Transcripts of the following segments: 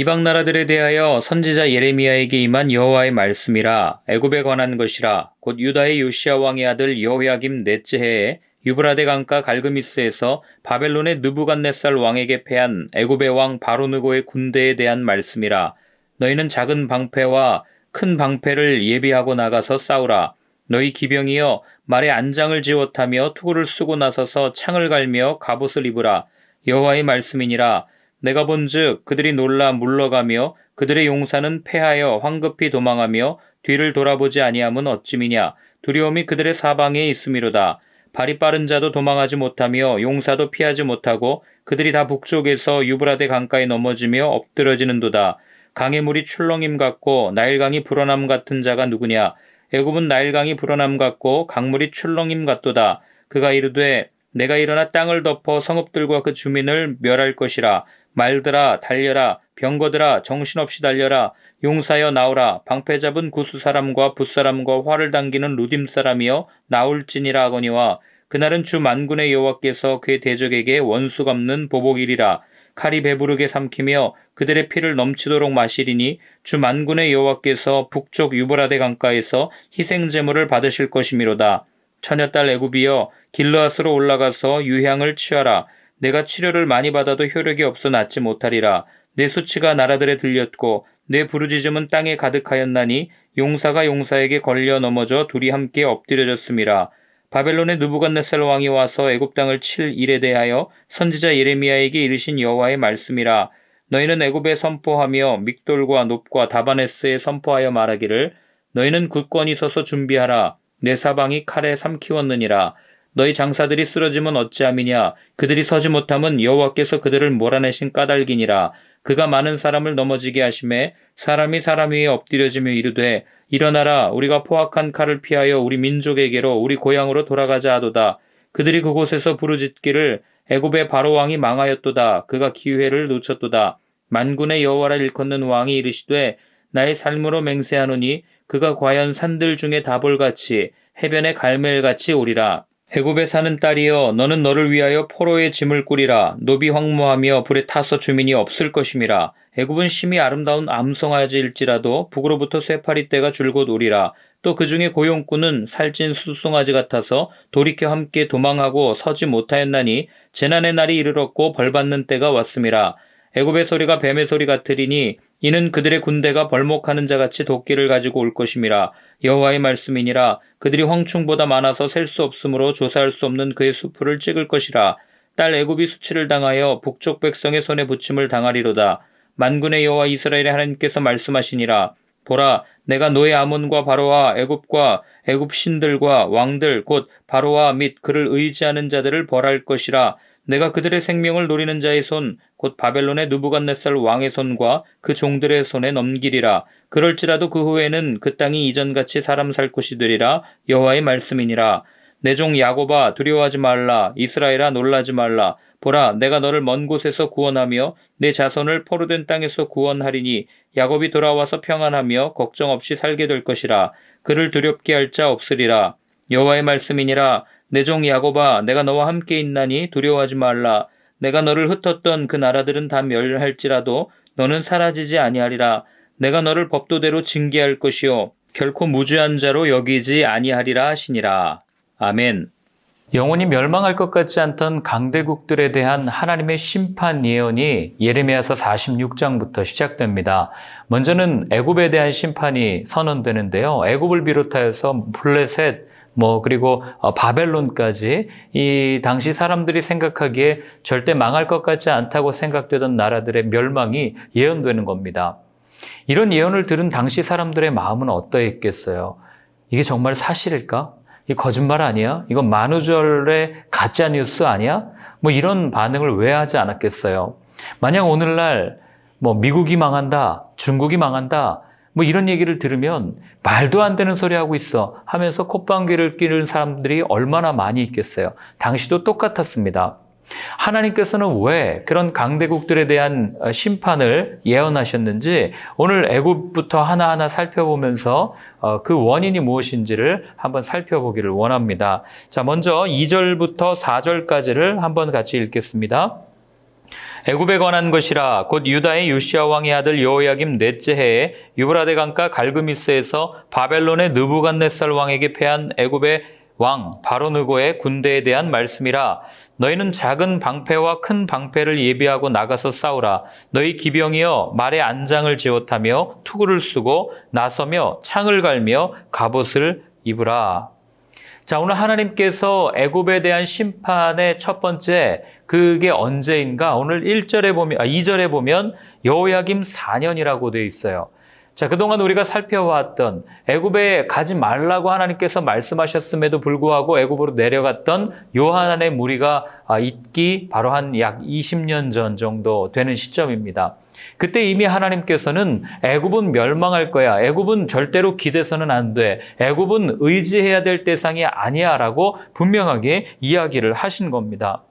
이방 나라들에 대하여 선지자 예레미야에게 임한 여호와의 말씀이라. 애굽에 관한 것이라. 곧 유다의 요시아 왕의 아들 여호야김 넷째 해에 유브라데 강가 갈그미스에서 바벨론의 느부갓네살 왕에게 패한 애굽의 왕 바로느고의 군대에 대한 말씀이라. 너희는 작은 방패와 큰 방패를 예비하고 나가서 싸우라. 너희 기병이여 말에 안장을 지워타며 투구를 쓰고 나서서 창을 갈며 갑옷을 입으라. 여호와의 말씀이니라 내가 본즉 그들이 놀라 물러가며 그들의 용사는 패하여 황급히 도망하며 뒤를 돌아보지 아니함은 어찌미냐? 두려움이 그들의 사방에 있음이로다. 발이 빠른 자도 도망하지 못하며 용사도 피하지 못하고 그들이 다 북쪽에서 유브라데 강가에 넘어지며 엎드러지는도다. 강의 물이 출렁임 같고 나일강이 불어남 같은 자가 누구냐? 애굽은 나일강이 불어남 같고 강물이 출렁임 같도다. 그가 이르되 내가 일어나 땅을 덮어 성읍들과 그 주민을 멸할 것이라 말들아 달려라 병거들아 정신없이 달려라 용사여 나오라 방패 잡은 구수 사람과 붓사람과 활을 당기는 루딤 사람이여 나올지니라 하거니와 그날은 주 만군의 여호와께서 그의 대적에게 원수 갚는 보복이리라 칼이 배부르게 삼키며 그들의 피를 넘치도록 마시리니 주 만군의 여호와께서 북쪽 유브라데 강가에서 희생 제물을 받으실 것이미로다. 처녀딸 애굽이여 길르앗으로 올라가서 유향을 취하라 내가 치료를 많이 받아도 효력이 없어 낫지 못하리라. 내 수치가 나라들에 들렸고 내 부르짖음은 땅에 가득하였나니 용사가 용사에게 걸려 넘어져 둘이 함께 엎드려졌음이라. 바벨론의 누부갓네살 왕이 와서 애굽 땅을 칠 일에 대하여 선지자 예레미야에게 이르신 여호와의 말씀이라. 너희는 애굽에 선포하며 믹돌과 높과 다바네스에 선포하여 말하기를 너희는 굳건히 서서 준비하라. 내 사방이 칼에 삼키웠느니라. 너희 장사들이 쓰러지면 어찌함이냐? 그들이 서지 못함은 여호와께서 그들을 몰아내신 까닭이니라. 그가 많은 사람을 넘어지게 하심에 사람이 사람 위에 엎드려지며 이르되 일어나라. 우리가 포악한 칼을 피하여 우리 민족에게로 우리 고향으로 돌아가자 하도다. 그들이 그곳에서 부르짖기를 애굽의 바로 왕이 망하였도다. 그가 기회를 놓쳤도다. 만군의 여호와라 일컫는 왕이 이르시되 나의 삶으로 맹세하노니 그가 과연 산들 중에 다볼같이 해변의 갈멜같이 오리라 해굽에 사는 딸이여 너는 너를 위하여 포로의 짐을 꾸리라. 노비 황무하며 불에 타서 주민이 없을 것임이라. 애굽은 심히 아름다운 암송아지일지라도 북으로부터 쇠파리 떼가 줄곧 오리라. 또 그 중에 고용꾼은 살찐 수송아지 같아서 돌이켜 함께 도망하고 서지 못하였나니 재난의 날이 이르렀고 벌받는 때가 왔음이라. 애굽의 소리가 뱀의 소리 같으리니 이는 그들의 군대가 벌목하는 자같이 도끼를 가지고 올 것임이라 여호와의 말씀이니라. 그들이 황충보다 많아서 셀 수 없으므로 조사할 수 없는 그의 수풀을 찍을 것이라. 딸 애굽이 수치를 당하여 북쪽 백성의 손에 붙임을 당하리로다. 만군의 여호와 이스라엘의 하나님께서 말씀하시니라. 보라 내가 노예 아몬과 바로와 애굽과 애굽 신들과 왕들 곧 바로와 및 그를 의지하는 자들을 벌할 것이라 내가 그들의 생명을 노리는 자의 손, 곧 바벨론의 누부갓네살 왕의 손과 그 종들의 손에 넘기리라. 그럴지라도 그 후에는 그 땅이 이전같이 사람 살 곳이 되리라. 여호와의 말씀이니라. 내 종 야고바 두려워하지 말라. 이스라엘아 놀라지 말라. 보라, 내가 너를 먼 곳에서 구원하며 내 자손을 포로된 땅에서 구원하리니 야곱이 돌아와서 평안하며 걱정 없이 살게 될 것이라. 그를 두렵게 할 자 없으리라. 여호와의 말씀이니라. 내 종 야고바 내가 너와 함께 있나니 두려워하지 말라. 내가 너를 흩었던 그 나라들은 다 멸할지라도 너는 사라지지 아니하리라. 내가 너를 법도대로 징계할 것이요. 결코 무죄한 자로 여기지 아니하리라 하시니라. 아멘. 영원히 멸망할 것 같지 않던 강대국들에 대한 하나님의 심판 예언이 예레미야서 46장부터 시작됩니다. 먼저는 애굽에 대한 심판이 선언되는데요. 애굽을 비롯하여서 블레셋, 뭐 그리고 어, 바벨론까지 이 당시 사람들이 생각하기에 절대 망할 것 같지 않다고 생각되던 나라들의 멸망이 예언되는 겁니다. 이런 예언을 들은 당시 사람들의 마음은 어떠했겠어요? 이게 정말 사실일까? 이 거짓말 아니야? 이건 만우절의 가짜 뉴스 아니야? 뭐 이런 반응을 왜 하지 않았겠어요? 만약 오늘날 뭐 미국이 망한다, 중국이 망한다, 뭐 이런 얘기를 들으면 말도 안 되는 소리 하고 있어 하면서 콧방귀를 끼는 사람들이 얼마나 많이 있겠어요. 당시도 똑같았습니다. 하나님께서는 왜 그런 강대국들에 대한 심판을 예언하셨는지 오늘 애굽부터 하나하나 살펴보면서 어, 그 원인이 무엇인지를 한번 살펴보기를 원합니다. 자, 먼저 2절부터 4절까지를 한번 같이 읽겠습니다. 애굽에 관한 것이라 곧 유다의 요시아 왕의 아들 여호야김 넷째 해에 유브라데 강가 갈그미스에서 바벨론의 느부갓네살 왕에게 패한 애굽의 왕 바로느고의 군대에 대한 말씀이라. 너희는 작은 방패와 큰 방패를 예비하고 나가서 싸우라. 너희 기병이여 말에 안장을 제옷하며 투구를 쓰고 나서며 창을 갈며 갑옷을 입으라. 자, 오늘 하나님께서 애굽에 대한 심판의 첫 번째 그게 언제인가? 오늘 1절에 보면 아 2절에 보면 여호야김 4년이라고 되어 있어요. 자, 그동안 우리가 살펴왔던 애굽에 가지 말라고 하나님께서 말씀하셨음에도 불구하고 애굽으로 내려갔던 요한안의 무리가 아, 있기 바로 한 약 20년 전 정도 되는 시점입니다. 그때 이미 하나님께서는 애굽은 멸망할 거야. 애굽은 절대로 기대서는 안 돼. 애굽은 의지해야 될 대상이 아니야라고 분명하게 이야기를 하신 겁니다.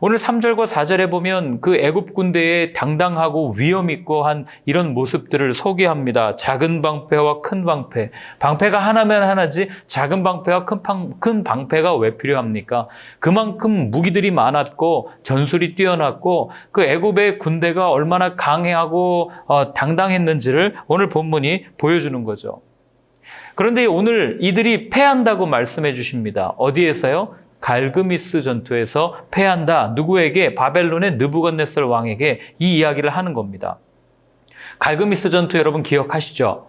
오늘 3절과 4절에 보면 그 애굽 군대의 당당하고 위험 있고 한 이런 모습들을 소개합니다. 작은 방패와 큰 방패. 방패가 하나면 하나지 작은 방패와 큰, 방, 큰 방패가 왜 필요합니까? 그만큼 무기들이 많았고 전술이 뛰어났고 그 애굽의 군대가 얼마나 강해하고 어, 당당했는지를 오늘 본문이 보여주는 거죠. 그런데 오늘 이들이 패한다고 말씀해 주십니다. 어디에서요? 갈그미스 전투에서 패한다. 누구에게? 바벨론의 느부갓네살 왕에게 이 이야기를 하는 겁니다. 갈그미스 전투 여러분 기억하시죠?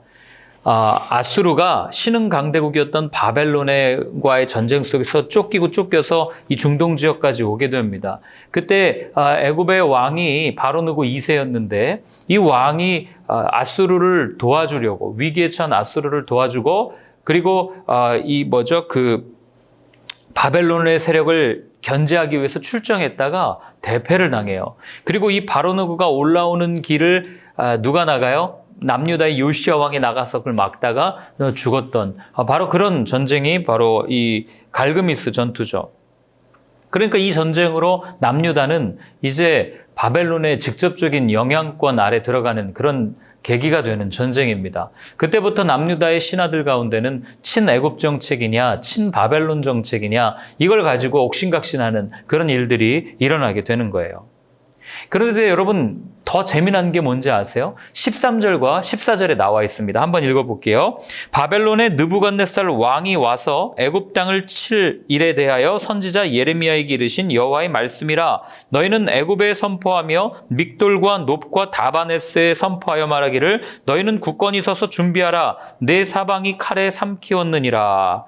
아, 아수르가 신흥 강대국이었던 바벨론과의 전쟁 속에서 쫓기고 쫓겨서 이 중동 지역까지 오게 됩니다. 그때 아, 애굽의 왕이 바로누고 2세였는데 이 왕이 아, 아수르를 도와주려고 위기에 처한 아수르를 도와주고 그리고 아, 이 뭐죠 그 바벨론의 세력을 견제하기 위해서 출정했다가 대패를 당해요. 그리고 이 바로누구가 올라오는 길을 아, 누가 나가요? 남유다의 요시아 왕이 나가서 그걸 막다가 죽었던 아, 바로 그런 전쟁이 바로 이 갈그미스 전투죠. 그러니까 이 전쟁으로 남유다는 이제 바벨론의 직접적인 영향권 아래 들어가는 그런 계기가 되는 전쟁입니다. 그때부터 남유다의 신하들 가운데는 친애굽 정책이냐, 친바벨론 정책이냐, 이걸 가지고 옥신각신하는 그런 일들이 일어나게 되는 거예요. 그런데 여러분 더 재미난 게 뭔지 아세요? 13절과 14절에 나와 있습니다. 한번 읽어볼게요. 바벨론의 느부갓네살 왕이 와서 애굽 땅을 칠 일에 대하여 선지자 예레미야에게 이르신 여호와의 말씀이라 너희는 애굽에 선포하며 믹돌과 높과 다바네스에 선포하여 말하기를 너희는 굳건히 서서 준비하라 내 사방이 칼에 삼키었느니라.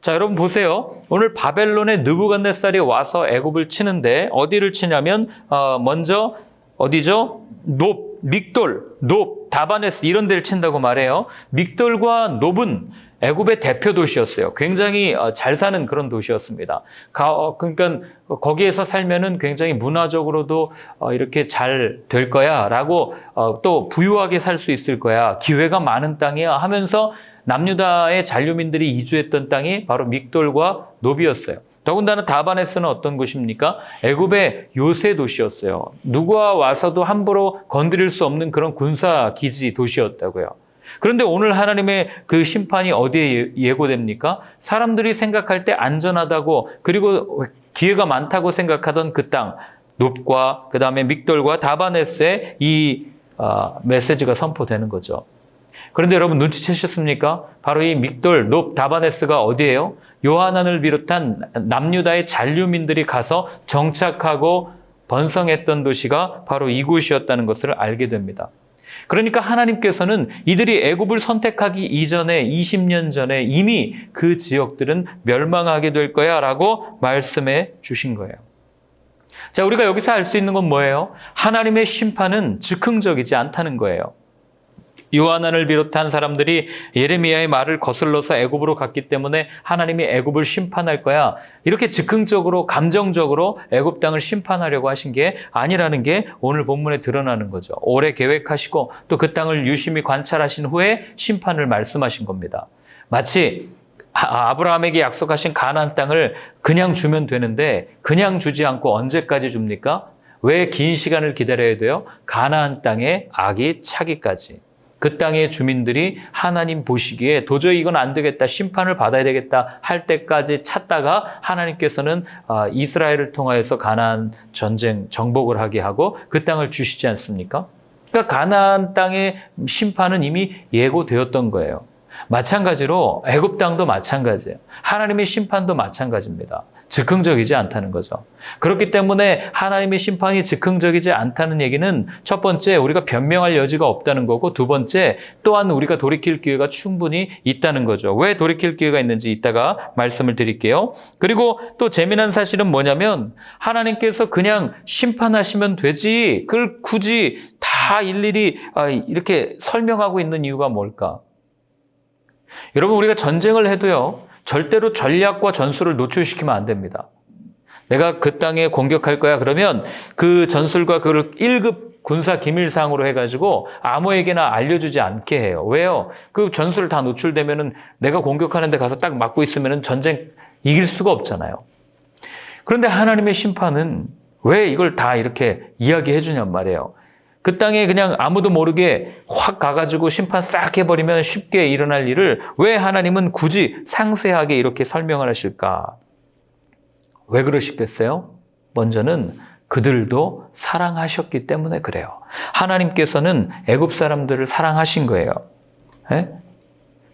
자, 여러분 보세요. 오늘 바벨론의 느부갓네살이 와서 애굽을 치는데 어디를 치냐면 어, 먼저 어디죠? 높, 믹돌, 높, 다바네스 이런 데를 친다고 말해요. 믹돌과 높은 애굽의 대표 도시였어요. 굉장히 어, 잘 사는 그런 도시였습니다. 가, 그러니까 거기에서 살면은 굉장히 문화적으로도 어, 이렇게 잘 될 거야라고 어, 또 부유하게 살 수 있을 거야. 기회가 많은 땅이야 하면서 남유다의 잔류민들이 이주했던 땅이 바로 믹돌과 노비였어요. 더군다나 다바네스는 어떤 곳입니까? 애굽의 요새 도시였어요. 누가 와서도 함부로 건드릴 수 없는 그런 군사 기지 도시였다고요. 그런데 오늘 하나님의 그 심판이 어디에 예고됩니까? 사람들이 생각할 때 안전하다고 그리고 기회가 많다고 생각하던 그 땅, 높과 그 다음에 믹돌과 다바네스의 이 어, 메시지가 선포되는 거죠. 그런데 여러분 눈치채셨습니까? 바로 이 믹돌, 높, 다바네스가 어디예요? 요하난을 비롯한 남유다의 잔류민들이 가서 정착하고 번성했던 도시가 바로 이곳이었다는 것을 알게 됩니다. 그러니까 하나님께서는 이들이 애굽을 선택하기 이전에 20년 전에 이미 그 지역들은 멸망하게 될 거야라고 말씀해 주신 거예요. 자, 우리가 여기서 알 수 있는 건 뭐예요? 하나님의 심판은 즉흥적이지 않다는 거예요. 요하난을 비롯한 사람들이 예레미야의 말을 거슬러서 애굽으로 갔기 때문에 하나님이 애굽을 심판할 거야. 이렇게 즉흥적으로 감정적으로 애굽 땅을 심판하려고 하신 게 아니라는 게 오늘 본문에 드러나는 거죠. 오래 계획하시고 또 그 땅을 유심히 관찰하신 후에 심판을 말씀하신 겁니다. 마치 아브라함에게 약속하신 가나안 땅을 그냥 주면 되는데 그냥 주지 않고 언제까지 줍니까? 왜 긴 시간을 기다려야 돼요? 가나안 땅에 악이 차기까지. 그 땅의 주민들이 하나님 보시기에 도저히 이건 안 되겠다, 심판을 받아야 되겠다 할 때까지 찾다가 하나님께서는 아, 이스라엘을 통하여서 가나안 전쟁 정복을 하게 하고 그 땅을 주시지 않습니까? 그러니까 가나안 땅의 심판은 이미 예고되었던 거예요. 마찬가지로 애굽 땅도 마찬가지예요. 하나님의 심판도 마찬가지입니다. 즉흥적이지 않다는 거죠. 그렇기 때문에 하나님의 심판이 즉흥적이지 않다는 얘기는 첫 번째 우리가 변명할 여지가 없다는 거고 두 번째 또한 우리가 돌이킬 기회가 충분히 있다는 거죠. 왜 돌이킬 기회가 있는지 이따가 말씀을 드릴게요. 그리고 또 재미난 사실은 뭐냐면 하나님께서 그냥 심판하시면 되지 그걸 굳이 다 일일이 아, 이렇게 설명하고 있는 이유가 뭘까? 여러분 우리가 전쟁을 해도요. 절대로 전략과 전술을 노출시키면 안 됩니다. 내가 그 땅에 공격할 거야 그러면 그 전술과 그를 1급 군사 기밀상으로 해가지고 아무에게나 알려주지 않게 해요. 왜요? 그 전술 다 노출되면은 내가 공격하는데 가서 딱 맞고 있으면은 전쟁 이길 수가 없잖아요. 그런데 하나님의 심판은 왜 이걸 다 이렇게 이야기해 주냔 말이에요. 그 땅에 그냥 아무도 모르게 확 가가지고 심판 싹 해버리면 쉽게 일어날 일을 왜 하나님은 굳이 상세하게 이렇게 설명을 하실까? 왜 그러시겠어요? 먼저는 그들도 사랑하셨기 때문에 그래요. 하나님께서는 애굽 사람들을 사랑하신 거예요. 에?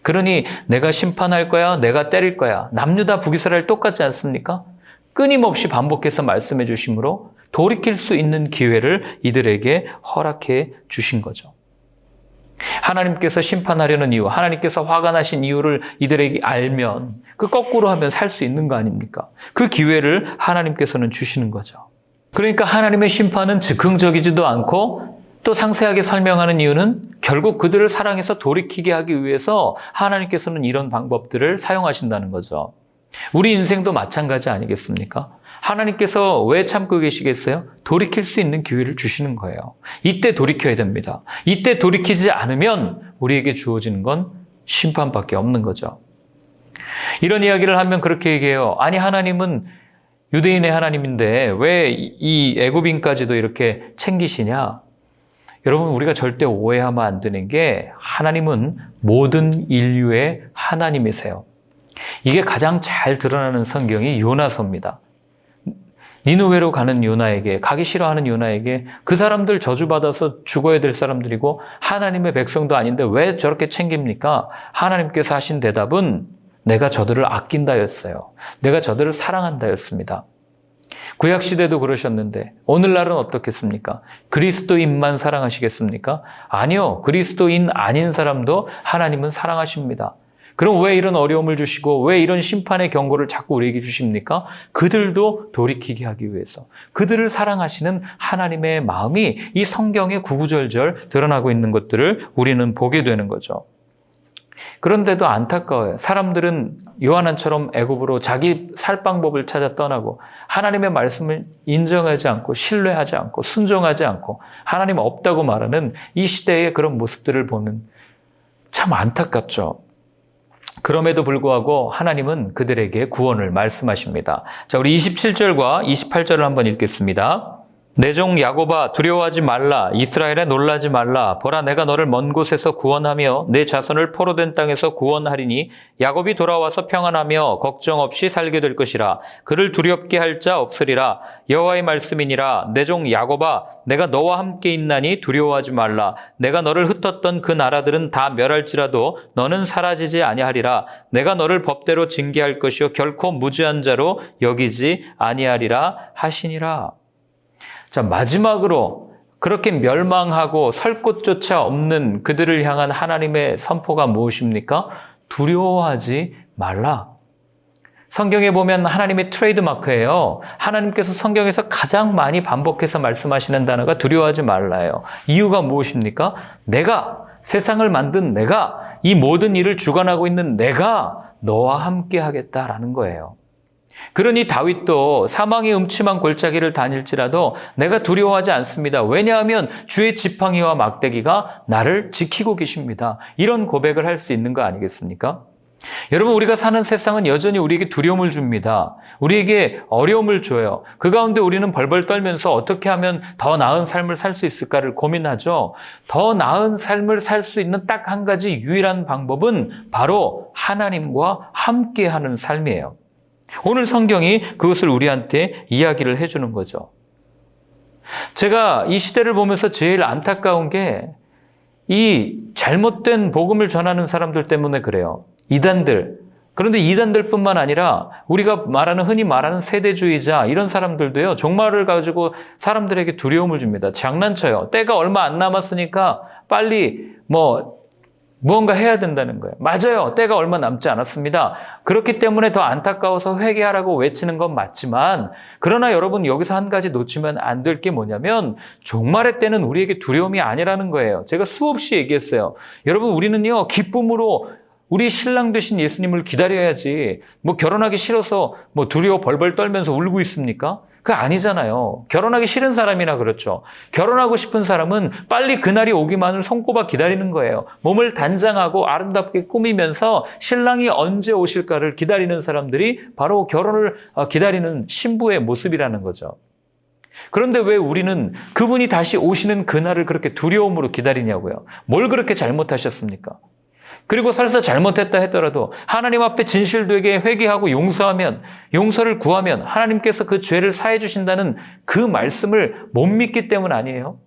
그러니 내가 심판할 거야, 내가 때릴 거야. 남유다 북이스라엘 똑같지 않습니까? 끊임없이 반복해서 말씀해 주심으로 돌이킬 수 있는 기회를 이들에게 허락해 주신 거죠. 하나님께서 심판하려는 이유, 하나님께서 화가 나신 이유를 이들에게 알면 그 거꾸로 하면 살 수 있는 거 아닙니까? 그 기회를 하나님께서는 주시는 거죠. 그러니까 하나님의 심판은 즉흥적이지도 않고 또 상세하게 설명하는 이유는 결국 그들을 사랑해서 돌이키게 하기 위해서 하나님께서는 이런 방법들을 사용하신다는 거죠. 우리 인생도 마찬가지 아니겠습니까? 하나님께서 왜 참고 계시겠어요? 돌이킬 수 있는 기회를 주시는 거예요. 이때 돌이켜야 됩니다. 이때 돌이키지 않으면 우리에게 주어지는 건 심판밖에 없는 거죠. 이런 이야기를 하면 그렇게 얘기해요. 아니 하나님은 유대인의 하나님인데 왜 이 애굽인까지도 이렇게 챙기시냐? 여러분 우리가 절대 오해하면 안 되는 게 하나님은 모든 인류의 하나님이세요. 이게 가장 잘 드러나는 성경이 요나서입니다. 니누웨로 가는 요나에게 가기 싫어하는 요나에게 그 사람들 저주받아서 죽어야 될 사람들이고 하나님의 백성도 아닌데 왜 저렇게 챙깁니까? 하나님께서 하신 대답은 내가 저들을 아낀다였어요. 내가 저들을 사랑한다였습니다. 구약 시대도 그러셨는데 오늘날은 어떻겠습니까? 그리스도인만 사랑하시겠습니까? 아니요. 그리스도인 아닌 사람도 하나님은 사랑하십니다. 그럼 왜 이런 어려움을 주시고 왜 이런 심판의 경고를 자꾸 우리에게 주십니까? 그들도 돌이키게 하기 위해서 그들을 사랑하시는 하나님의 마음이 이 성경에 구구절절 드러나고 있는 것들을 우리는 보게 되는 거죠. 그런데도 안타까워요. 사람들은 요한한처럼 애굽으로 자기 살 방법을 찾아 떠나고 하나님의 말씀을 인정하지 않고 신뢰하지 않고 순종하지 않고 하나님 없다고 말하는 이 시대의 그런 모습들을 보면 참 안타깝죠. 그럼에도 불구하고 하나님은 그들에게 구원을 말씀하십니다. 자, 우리 27절과 28절을 한번 읽겠습니다. 내 종 야고바 두려워하지 말라. 이스라엘에 놀라지 말라. 보라 내가 너를 먼 곳에서 구원하며 내 자손을 포로된 땅에서 구원하리니 야곱이 돌아와서 평안하며 걱정 없이 살게 될 것이라. 그를 두렵게 할 자 없으리라. 여호와의 말씀이니라. 내 종 야고바 내가 너와 함께 있나니 두려워하지 말라. 내가 너를 흩었던 그 나라들은 다 멸할지라도 너는 사라지지 아니하리라. 내가 너를 법대로 징계할 것이요. 결코 무죄한 자로 여기지 아니하리라 하시니라 자, 마지막으로 그렇게 멸망하고 설 곳조차 없는 그들을 향한 하나님의 선포가 무엇입니까? 두려워하지 말라. 성경에 보면 하나님의 트레이드 마크예요. 하나님께서 성경에서 가장 많이 반복해서 말씀하시는 단어가 두려워하지 말라예요. 이유가 무엇입니까? 내가 세상을 만든 내가 이 모든 일을 주관하고 있는 내가 너와 함께 하겠다라는 거예요. 그러니 다윗도 사망의 음침한 골짜기를 다닐지라도 내가 두려워하지 않습니다. 왜냐하면 주의 지팡이와 막대기가 나를 지키고 계십니다. 이런 고백을 할 수 있는 거 아니겠습니까? 여러분, 우리가 사는 세상은 여전히 우리에게 두려움을 줍니다. 우리에게 어려움을 줘요. 그 가운데 우리는 벌벌 떨면서 어떻게 하면 더 나은 삶을 살 수 있을까를 고민하죠. 더 나은 삶을 살 수 있는 딱 한 가지 유일한 방법은 바로 하나님과 함께 하는 삶이에요. 오늘 성경이 그것을 우리한테 이야기를 해주는 거죠. 제가 이 시대를 보면서 제일 안타까운 게 이 잘못된 복음을 전하는 사람들 때문에 그래요. 이단들. 그런데 이단들 뿐만 아니라 우리가 말하는 흔히 말하는 세대주의자 이런 사람들도요. 종말을 가지고 사람들에게 두려움을 줍니다. 장난쳐요. 때가 얼마 안 남았으니까 빨리 뭐 무언가 해야 된다는 거예요. 맞아요. 때가 얼마 남지 않았습니다. 그렇기 때문에 더 안타까워서 회개하라고 외치는 건 맞지만 그러나 여러분 여기서 한 가지 놓치면 안 될 게 뭐냐면 종말의 때는 우리에게 두려움이 아니라는 거예요. 제가 수없이 얘기했어요. 여러분 우리는요. 기쁨으로 우리 신랑 되신 예수님을 기다려야지. 뭐 결혼하기 싫어서 뭐 두려워 벌벌 떨면서 울고 있습니까? 그 아니잖아요. 결혼하기 싫은 사람이나 그렇죠. 결혼하고 싶은 사람은 빨리 그날이 오기만을 손꼽아 기다리는 거예요. 몸을 단장하고 아름답게 꾸미면서 신랑이 언제 오실까를 기다리는 사람들이 바로 결혼을 어, 기다리는 신부의 모습이라는 거죠. 그런데 왜 우리는 그분이 다시 오시는 그날을 그렇게 두려움으로 기다리냐고요? 뭘 그렇게 잘못하셨습니까? 그리고 설사 잘못했다 하더라도 하나님 앞에 진실되게 회개하고 용서하면 용서를 구하면 하나님께서 그 죄를 사해 주신다는 그 말씀을 못 믿기 때문 아니에요.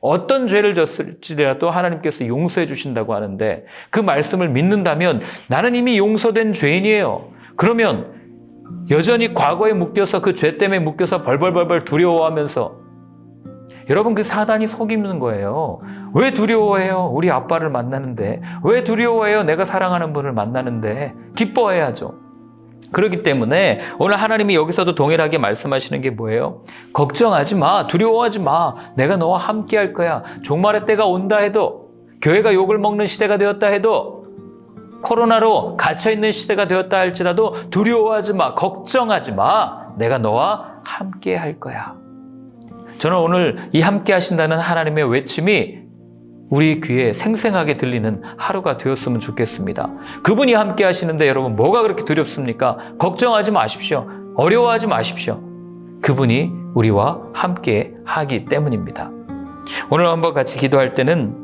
어떤 죄를 졌을지라도 하나님께서 용서해 주신다고 하는데 그 말씀을 믿는다면 나는 이미 용서된 죄인이에요. 그러면 여전히 과거에 묶여서 그 죄 때문에 묶여서 벌벌벌벌 두려워하면서 여러분 그 사단이 속이는 거예요. 왜 두려워해요? 우리 아빠를 만나는데. 왜 두려워해요? 내가 사랑하는 분을 만나는데. 기뻐해야죠. 그렇기 때문에 오늘 하나님이 여기서도 동일하게 말씀하시는 게 뭐예요? 걱정하지 마. 두려워하지 마. 내가 너와 함께 할 거야. 종말의 때가 온다 해도 교회가 욕을 먹는 시대가 되었다 해도 코로나로 갇혀 있는 시대가 되었다 할지라도 두려워하지 마. 걱정하지 마. 내가 너와 함께 할 거야. 저는 오늘 이 함께 하신다는 하나님의 외침이 우리 귀에 생생하게 들리는 하루가 되었으면 좋겠습니다. 그분이 함께 하시는데 여러분 뭐가 그렇게 두렵습니까? 걱정하지 마십시오. 어려워하지 마십시오. 그분이 우리와 함께 하기 때문입니다. 오늘 한번 같이 기도할 때는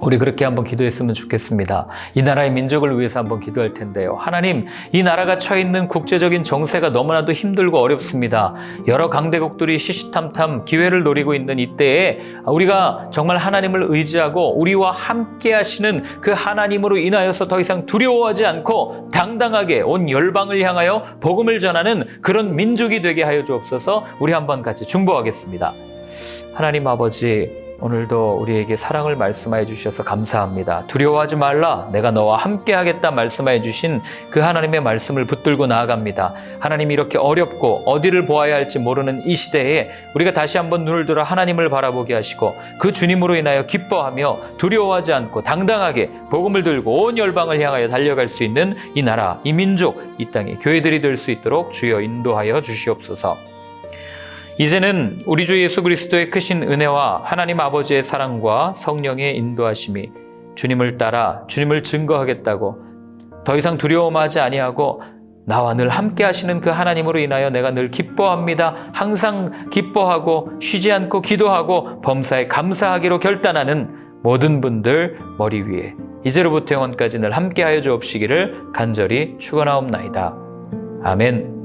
우리 그렇게 한번 기도했으면 좋겠습니다. 이 나라의 민족을 위해서 한번 기도할 텐데요. 하나님, 이 나라가 처해 있는 국제적인 정세가 너무나도 힘들고 어렵습니다. 여러 강대국들이 시시탐탐 기회를 노리고 있는 이때에 우리가 정말 하나님을 의지하고 우리와 함께 하시는 그 하나님으로 인하여서 더 이상 두려워하지 않고 당당하게 온 열방을 향하여 복음을 전하는 그런 민족이 되게 하여 주옵소서 우리 한번 같이 중보하겠습니다. 하나님 아버지, 오늘도 우리에게 사랑을 말씀하여 주셔서 감사합니다. 두려워하지 말라. 내가 너와 함께 하겠다 말씀하여 주신 그 하나님의 말씀을 붙들고 나아갑니다. 하나님 이렇게 어렵고 어디를 보아야 할지 모르는 이 시대에 우리가 다시 한번 눈을 들어 하나님을 바라보게 하시고 그 주님으로 인하여 기뻐하며 두려워하지 않고 당당하게 복음을 들고 온 열방을 향하여 달려갈 수 있는 이 나라, 이 민족, 이 땅에 교회들이 될 수 있도록 주여 인도하여 주시옵소서. 이제는 우리 주 예수 그리스도의 크신 은혜와 하나님 아버지의 사랑과 성령의 인도하심이 주님을 따라 주님을 증거하겠다고 더 이상 두려움하지 아니하고 나와 늘 함께 하시는 그 하나님으로 인하여 내가 늘 기뻐합니다. 항상 기뻐하고 쉬지 않고 기도하고 범사에 감사하기로 결단하는 모든 분들 머리 위에 이제로부터 영원까지 늘 함께 하여 주옵시기를 간절히 축원하옵나이다. 아멘.